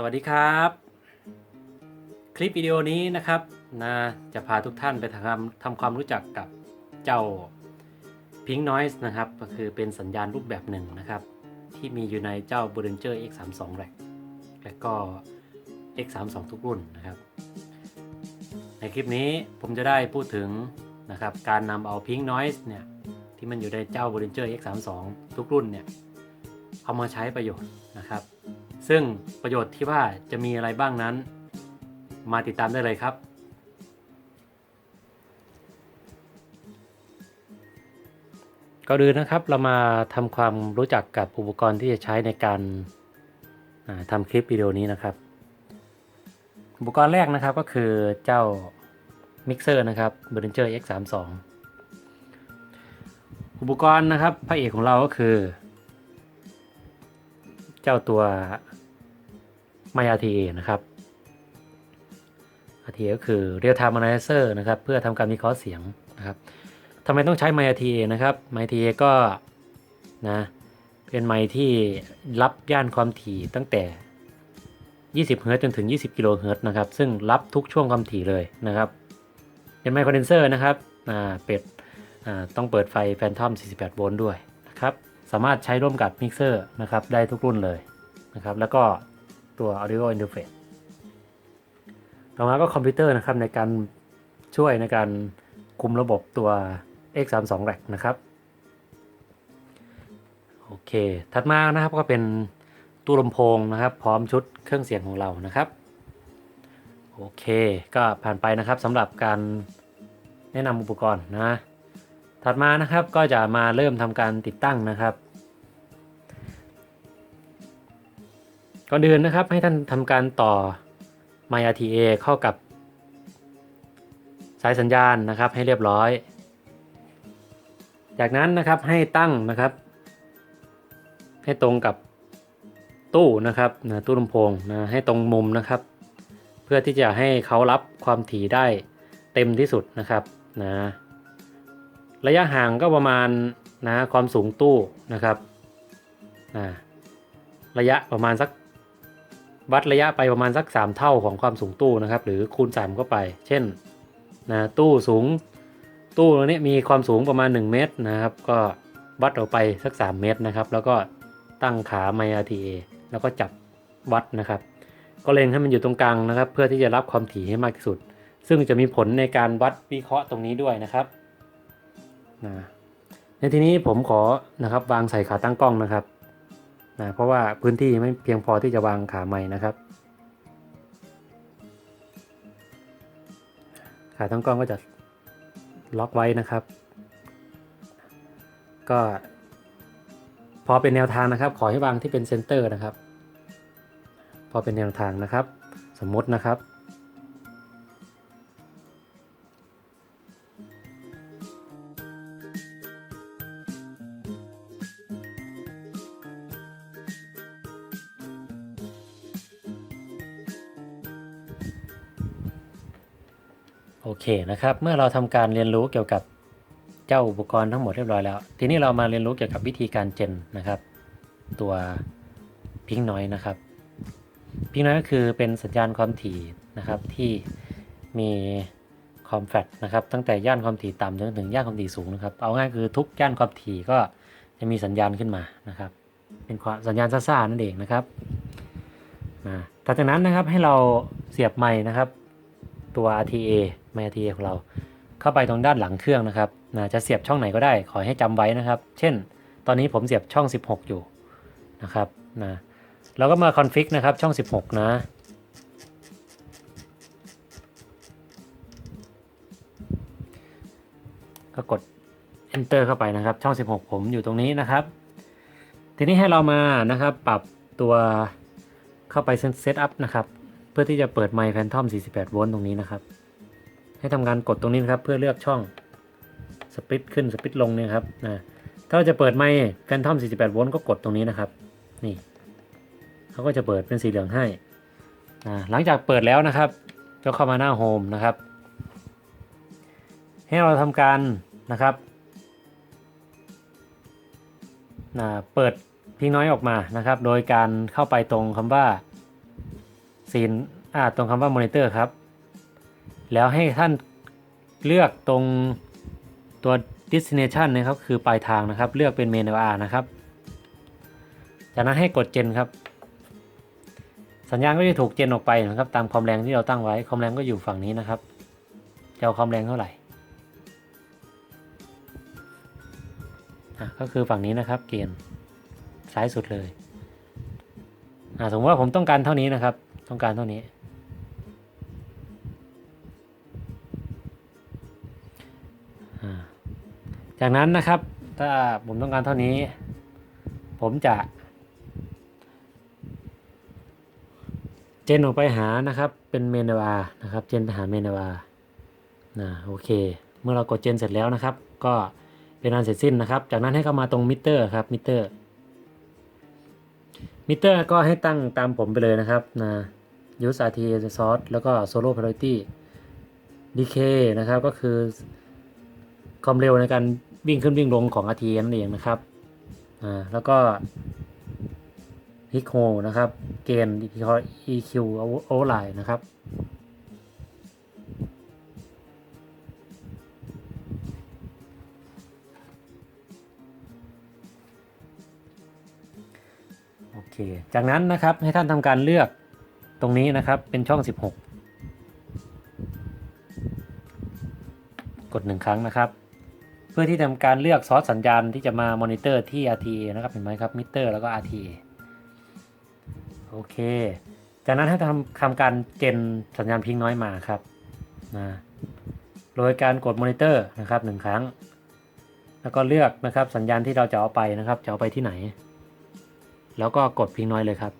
สวัสดีครับ คลิปวิดีโอนี้นะครับนะจะพาทุกท่านไปทำทำความรู้จักกับเจ้า Pink Noise นะครับ ก็คือเป็นสัญญาณรูปแบบหนึ่งนะครับ ที่มีอยู่ในเจ้า b o l l i n g e r X32 Rack และก็ X32 ทุกรุ่นนะครับ ในคลิปนี้ผมจะได้พูดถึงนะครับการนำเอา Pink Noise เนี่ยที่มันอยู่ในเจ้า b o l l i n g e r X32 ทุกรุ่นเนี่ยเอามาใช้ประโยชน์นะครับ ซึ่งประโยชน์ที่ว่าจะมีอะไรบ้างนั้น มาติดตามได้เลยครับ ก็ดูนะครับเรามาทำความรู้จักกับอุปกรณ์ที่จะใช้ในการาทำคลิปวิดีโอนี้นะครับ อุปกรณ์แรกนะครับก็คือเจ้ามิกเซอร์นะครับ b e r i n g e r X32 อุปกรณ์นะครับพระเอกของเราก็คือ จ้าตัว My RTA นะครับ RTA ก็คือ Real Time Analyzer นะครับ เพื่อทำการวิเคราะห์เสียงนะครับทำไมต้องใช้ My RTA นะครับ My RTA ก็นะเป็นไมที่รับย่านความถี่ตั้งแต่ 20 เฮิร์ตจนถึง 20 กิโลเฮิร์ตนะครับ ซึ่งรับทุกช่วงความถี่เลยนะครับ เป็นไมค์คอนเดนเซอร์นะครับ อ่า เป็ด อ่า ต้องเปิดไฟแฟนทอม 48 โวลต์ด้วยนะครับ สามารถใช้ร่วมกับมิกเซอร์นะครับได้ทุกรุ่นเลยนะครับ แล้วก็ตัว audio interface ต่อมาก็คอมพิวเตอร์นะครับในการช่วยในการคุมระบบตัว X32 Rack นะครับ โอเค ถัดมานะครับก็เป็นตู้ลำโพงนะครับ พร้อมชุดเครื่องเสียงของเรานะครับ โอเค ก็ผ่านไปนะครับสำหรับการแนะนำอุปกรณ์นะ ถัดมานะครับก็จะมาเริ่มทำการติดตั้งนะครับ ก่อนอื่นนะครับให้ท่านทำการต่อ My RTA เข้ากับ สายสัญญาณนะครับให้เรียบร้อย จากนั้นนะครับให้ตั้งนะครับ ให้ตรงกับตู้นะครับนะตู้ลำโพงนะให้ตรงมุมนะครับ เพื่อที่จะให้เขารับความถี่ได้เต็มที่สุดนะครับนะ ระยะห่างก็ประมาณนะความสูงตู้นะครับนะระยะประมาณสักวัดระยะไปประมาณสัก 3 เท่าของความสูงตู้นะครับ หรือคูณ 3 เข้าไป เช่นนะตู้สูงตู้ตัวนี้มีความสูงประมาณ 1 เมตรนะครับ ก็วัดออกไปสัก 3 เมตรนะครับ แล้วก็ตั้งขาไม RTA แล้วก็จับวัดนะครับ ก็เล็งให้มันอยู่ตรงกลางนะครับ เพื่อที่จะรับความถี่ให้มากที่สุด ซึ่งจะมีผลในการวัดวิเคราะห์ตรงนี้ด้วยนะครับ นะในทีนี้ผมขอนะครับวางใส่ขาตั้งกล้องนะครับนะเพราะว่าพื้นที่ไม่เพียงพอที่จะวางขาไม้นะครับ ขาตั้งกล้องก็จะล็อกไว้นะครับ ก็ พอเป็นแนวทางนะครับ ขอให้วางที่เป็นเซนเตอร์นะครับ พอเป็นแนวทางนะครับ สมมตินะครับ โอเคนะครับ เมื่อเราทำการเรียนรู้เกี่ยวกับเจ้าอุปกรณ์ทั้งหมดเรียบร้อยแล้ว ทีนี้เรามาเรียนรู้เกี่ยวกับวิธีการเจนนะครับ ตัวพิงน้อยนะครับพิงน้อยก็คือเป็นสัญญาณความถี่นะครับที่มีคอมแฟตนะครับตั้งแต่ย่านความถี่ต่ำจนถึงย่านความถี่สูงนะครับ เอาง่ายคือทุกย่านความถี่ก็จะมีสัญญาณขึ้นมานะครับ เป็นสัญญาณซ่าๆนั่นเองนะครับอ่าถัดจากนั้นนะครับให้เราเสียบไม้นะครับตัว RTA ไม RTA ของเรา เข้าไปตรงด้านหลังเครื่องนะครับนะจะเสียบช่องไหนก็ได้ ขอให้จำไว้นะครับ เช่น ตอนนี้ผมเสียบช่อง 16 อยู่นะครับนะเราก็มาคอนฟิกนะครับช่อง 16 นะก็กด enter เข้าไปนะครับ ช่อง 16 ผมอยู่ตรงนี้นะครับ ทีนี้ให้เรามานะครับปรับตัวเข้าไปเซตอัพนะครับ เพื่อที่จะเปิดไมค์แฟนทอม 48 โวลต์ตรงนี้นะครับ ให้ทำการกดตรงนี้นะครับ เพื่อเลือกช่องสปิตขึ้นสปิตลงเนี่ยครับนะถ้าเราจะเปิดไมค์แฟนทอม 48 โวลต์ก็กดตรงนี้นะครับ นี่เขาก็จะเปิดเป็นสีเหลืองให้นะหลังจากเปิดแล้วนะครับก็เข้ามาหน้าโฮมนะครับ ให้เราทำการนะครับนะเปิดพิงน้อยออกมานะครับ โดยการเข้าไปตรงคำว่าซีนอ่าตรงคำว่ามอนิเตอร์ครับ แล้วให้ท่านเลือกตรงตัว destination นะครับ คือปลายทางนะครับ เลือกเป็น menu R นะครับ จากนั้นให้กดเจนครับ สัญญาณก็จะถูกเจนออกไปนะครับ ตามความแรงที่เราตั้งไว้ ความแรงก็อยู่ฝั่งนี้นะครับ จะเอาความแรงเท่าไหร่ก็คือฝั่งนี้นะครับ เกณฑ์ซ้ายสุดเลยอะสมมติว่าผมต้องการเท่านี้นะครับ ต้องการเท่านี้ จากนั้นนะครับถ้าผมต้องการเท่านี้ ผมจะ เจนออกไปหานะครับเป็นเมนวานะครับ เจนไปหาเมนวานะโอเค เมื่อเรากดเจนเสร็จแล้วนะครับ ก็เป็นอันเสร็จสิ้นนะครับ จากนั้นให้เข้ามาตรงมิเตอร์ครับมิเตอร์มิเตอร์ก็ให้ตั้งตามผมไปเลยนะครับนะ use RT source แล้วก็ solo priority decay นะครับก็คือความเร็วในการ วิ่งขึ้นวิ่งลงของ RT นั่นเองนะครับอ่าแล้วก็ฮิกโฮนะครับเกณฑ์ EQ override นะครับโอเค จากนั้นนะครับให้ท่านทำการเลือกตรงนี้นะครับเป็นช่อง 16 กดหนึ่งครั้งนะครับ พื่อที่ทำการเลือกซอสสัญญาณที่จะมามอนิเตอร์ที่ RTA นะครับเห็นไหมครับมิเตอร์แล้วก็ RTA โอเค จากนั้นให้ทำทำการเจนสัญญาณพิงน้อยมาครับนะโดยการกดมอนิเตอร์นะครับหนึ่งครั้ง แล้วก็เลือกนะครับสัญญาณที่เราจะเอาไปนะครับจะเอาไปที่ไหน แล้วก็กดพิงน้อยเลยครับ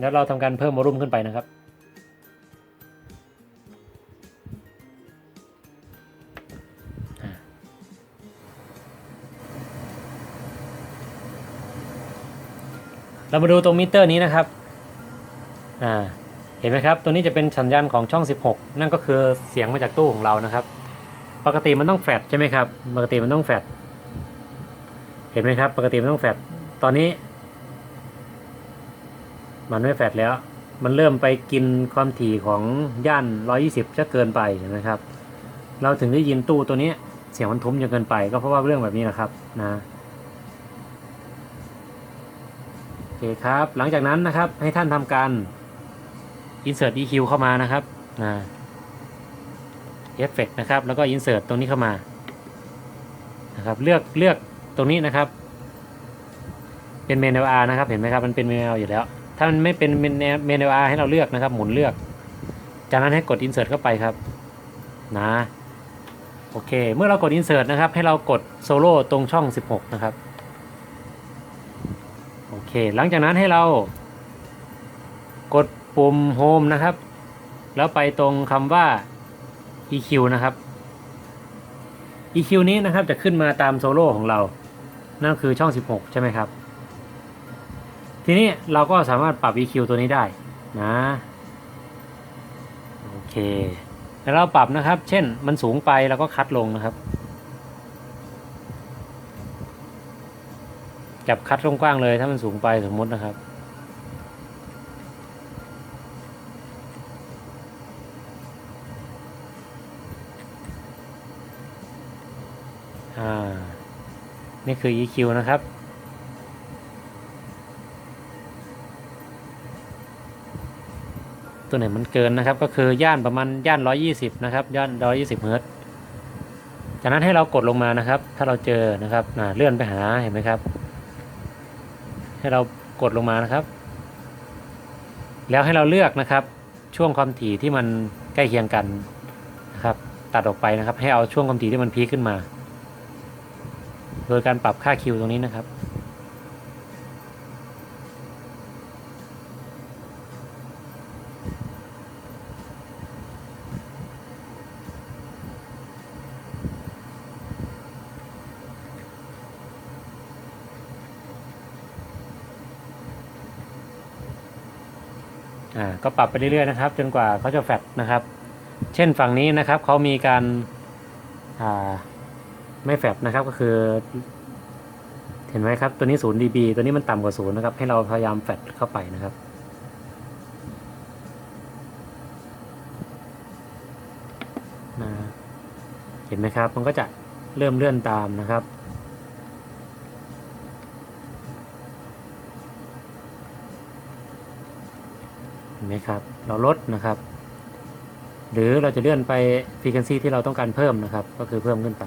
แล้วเราทำการเพิ่มวอลุ่มขึ้นไปนะครับ เรามาดูตรงมิเตอร์นี้นะครับอ่าเห็นไหมครับ ตัวนี้จะเป็นสัญญาณของช่อง 16 นั่นก็คือเสียงมาจากตู้ของเรานะครับ ปกติมันต้องแฟดใช่ไหมครับ ปกติมันต้องแฟดเห็นไหมครับ ปกติมันต้องแฟดตอนนี้ มันไม่แฟดแล้ว มันเริ่มไปกินความถี่ของย่าน 120จะเกินไปเห็นไหมครับ เราถึงได้ยินตู้ตัวนี้เสียงมันทุ้มจนเกินไป ก็เพราะว่าเรื่องแบบนี้นะครับนะ โอเคครับ หลังจากนั้นนะครับ ให้ท่านทำการ insert EQ เข้ามานะครับนะ effect นะครับ แล้วก็ insert ตรงนี้เข้ามานะครับ เลือกเลือกตรงนี้นะครับ เป็น menu R นะครับ เห็นไหมครับ มันเป็น menu R อยู่แล้ว ถ้ามันไม่เป็น menu R ให้เราเลือกนะครับ หมุนเลือก จากนั้นให้กด insert เข้าไปครับ นะ โอเค เมื่อเรากด insert นะครับ ให้เรากด solo ตรงช่อง 16 นะครับ หลังจากนั้นให้เรา กดปุ่ม Home นะครับ แล้วไปตรงคำว่า EQ นะครับ EQ นี้นะครับจะขึ้นมาตามโซโล่ของเรา นั่นคือช่อง 16 ใช่ไหมครับ ทีนี้เราก็สามารถปรับ EQ ตัวนี้ได้นะโอเคแล้วเราปรับนะครับ เช่นมันสูงไปเราก็คัดลงนะครับ จับคัดลงกว้างเลยถ้ามันสูงไปสมมตินะครับ อ่า นี่คือ EQ นะครับตัวไหนมันเกินนะครับก็คือย่านประมาณย่าน 120 นะครับ ย่าน 120 เฮิร์ตจากนั้นให้เรากดลงมานะครับ ถ้าเราเจอนะครับอ่าเลื่อนไปหาเห็นไหมครับ ให้เรากดลงมานะครับ แล้วให้เราเลือกนะครับ ช่วงความถี่ที่มันใกล้เคียงกันนะครับ ตัดออกไปนะครับ ให้เอาช่วงความถี่ที่มันพีคขึ้นมา โดยการปรับค่าคิวตรงนี้นะครับ อ่าก็ปรับไปเรื่อยๆนะครับ จนกว่าเขาจะแฟดนะครับ เช่นฝั่งนี้นะครับเขามีการอ่าไม่แฟดนะครับก็คือ เห็นไหมครับตัวนี้0 dB ตัวนี้มันต่ำกว่า0นะครับ ให้เราพยายามแฟดเข้าไปนะครับเห็นไหมครับ มันก็จะเริ่มเลื่อนตามนะครับ ห็นไหมครับ เราลดนะครับ หรือเราจะเลื่อนไป frequency ที่เราต้องการเพิ่มนะครับ ก็คือเพิ่มขึ้นไป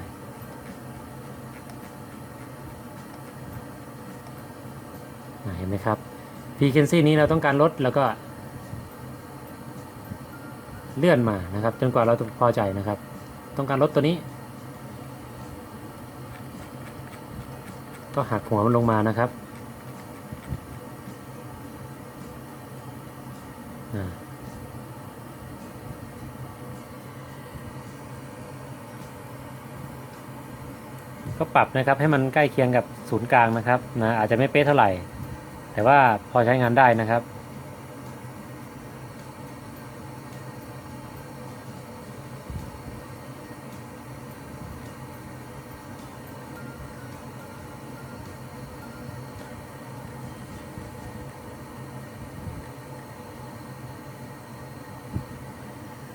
เห็นไหมครับ frequency นี้เราต้องการลดแล้วก็ เลื่อนมานะครับ จนกว่าเราจะพอใจนะครับ ต้องการลดตัวนี้ ก็หักหัวมันลงมานะครับ ก็ปรับนะครับให้มันใกล้เคียงกับศูนย์กลางนะครับนะอาจจะไม่เป๊ะเท่าไหร่ แต่ว่าพอใช้งานได้นะครับ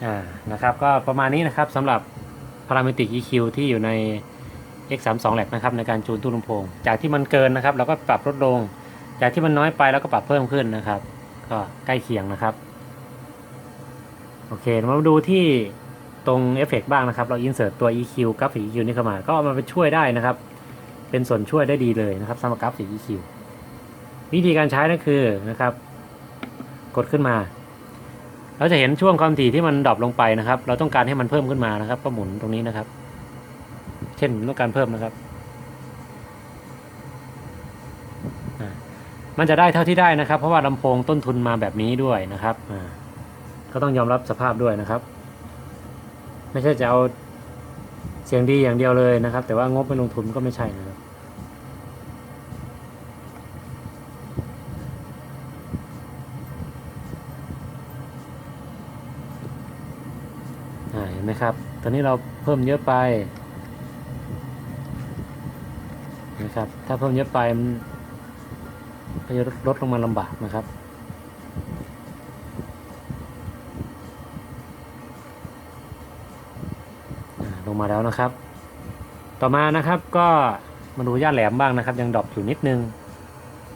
อ่านะครับก็ประมาณนี้นะครับสำหรับ Parametric EQ ที่อยู่ใน X32 Lab นะครับในการจูนตู้ลำโพง จากที่มันเกินนะครับเราก็ปรับลดลง จากที่มันน้อยไปแล้วก็ปรับเพิ่มขึ้นนะครับ ก็ใกล้เคียงนะครับโอเคมาดูที่ตรงเอฟเฟกบ้างนะครับ เรา insert ตัว EQ กราฟิก EQ นี่เข้ามา ก็เอามาไปช่วยได้นะครับ เป็นส่วนช่วยได้ดีเลยนะครับสำหรับกราฟิก EQ วิธีการใช้นั่นคือนะครับ กดขึ้นมา เราจะเห็นช่วงความถี่ที่มันดรอปลงไปนะครับ เราต้องการให้มันเพิ่มขึ้นมานะครับ ก็หมุนตรงนี้นะครับ เช่นต้องการเพิ่มนะครับ มันจะได้เท่าที่ได้นะครับ เพราะว่าลำโพงต้นทุนมาแบบนี้ด้วยนะครับก็ต้องยอมรับสภาพด้วยนะครับ ไม่ใช่จะเอาเสียงดีอย่างเดียวเลยนะครับ แต่ว่างบไม่ลงทุนก็ไม่ใช่นะครับ ห็นไหมครับ ตอนนี้เราเพิ่มเยอะไปนะครับ ถ้าเพิ่มเยอะไปมันก็จะลดลงมาลำบากนะครับ ลงมาแล้วนะครับ ต่อมานะครับก็มาดูย่านแหลมบ้างนะครับ ยังดรอปอยู่นิดนึง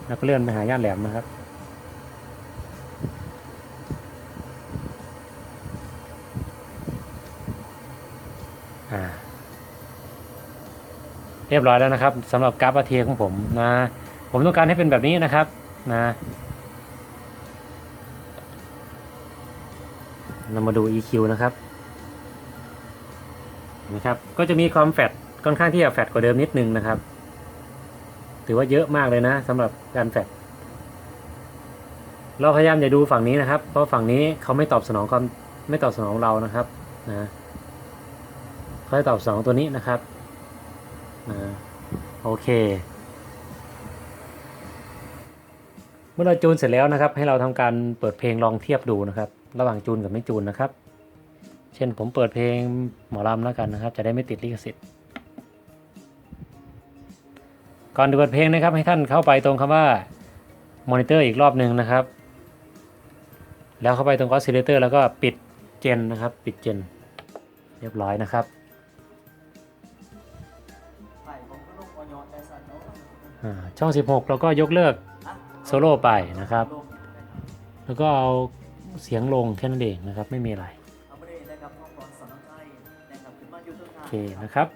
แล้วก็เลื่อนไปหาย่านแหลมนะครับ รียบร้อยแล้วนะครับสำหรับกราฟอาเทียของผมนะ ผมต้องการให้เป็นแบบนี้นะครับนะเรามาดู EQ นะครับนะครับก็จะมีความแฟดค่อนข้างที่จะแฟดกว่าเดิมนิดนึงนะครับ ถือว่าเยอะมากเลยนะสำหรับการแฟดเราพยายามอย่าดูฝั่งนี้นะครับ เพราะฝั่งนี้เขาไม่ตอบสนองความไม่ตอบสนองเรานะครับนะค่อยตอบสนองตัวนี้นะครับ โอเค เมื่อเราจูนเสร็จแล้วนะครับ ให้เราทำการเปิดเพลงลองเทียบดูนะครับ ระหว่างจูนกับไม่จูนนะครับ เช่นผมเปิดเพลงหมอลำแล้วกันนะครับ จะได้ไม่ติดลิขสิทธิ์ ก่อนเปิดเพลงนะครับ ให้ท่านเข้าไปตรงคำว่ามอนิเตอร์อีกรอบหนึ่งนะครับ แล้วเข้าไปตรงออสซิเลเตอร์แล้วก็ปิดเจนนะครับ ปิดเจน เรียบร้อยนะครับ ช่อง 16 เราก็ยกเลิกโซโล่ไปนะครับ แล้วก็เอาเสียงลงแค่นั้นเองนะครับ ไม่มีอะไร โอเคนะครับ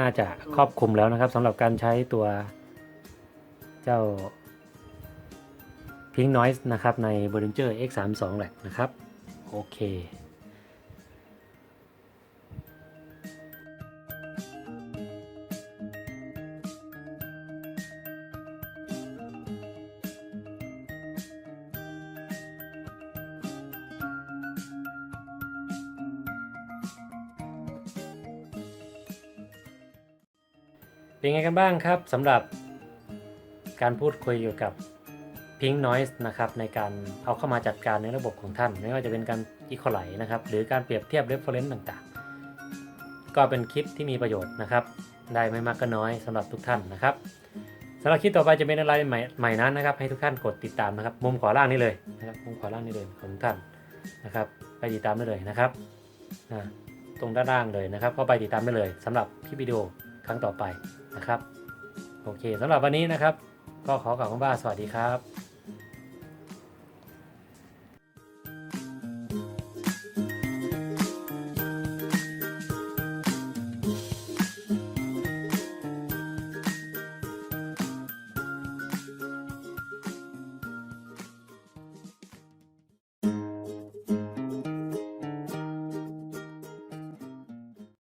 น่าจะครอบคลุมแล้วนะครับสำหรับการใช้ตัวเจ้า Pink Noise นะครับใน Behringer X32 Lab นะครับ โอเค เป็นไงกันบ้างครับสำหรับการพูดคุยเกี่กับ Pink Noise นะครับในการเอาเข้ามาจัดการในระบบของท่าน ไม่ว่าจะเป็นการ Equalize นะครับหรือการเปรียบเทียบ Reference ต่างๆ ก็เป็นคลิปที่มีประโยชน์นะครับ ได้ไม่มากก็น้อยสำหรับทุกท่านนะครับสำหรับคลิปต่อไปจะเป็นอะไรใหม่ใหม่นั้นนะครับ ให้ทุกท่านกดติดตามนะครับ มุมขวาล่างนี่เลยนะครับมุมขวาล่างนี่เลยของทุกท่านนะครับ ไปติดตามได้เลยนะครับตรงด้านล่างเลยนะครับ ก็ไปติดตามได้เลยสำหรับคลิปวิดีโอครั้งต่อไป นะครับ โอเคสำหรับวันนี้นะครับ ก็ขอกล่าวคำว่าสวัสดีครับ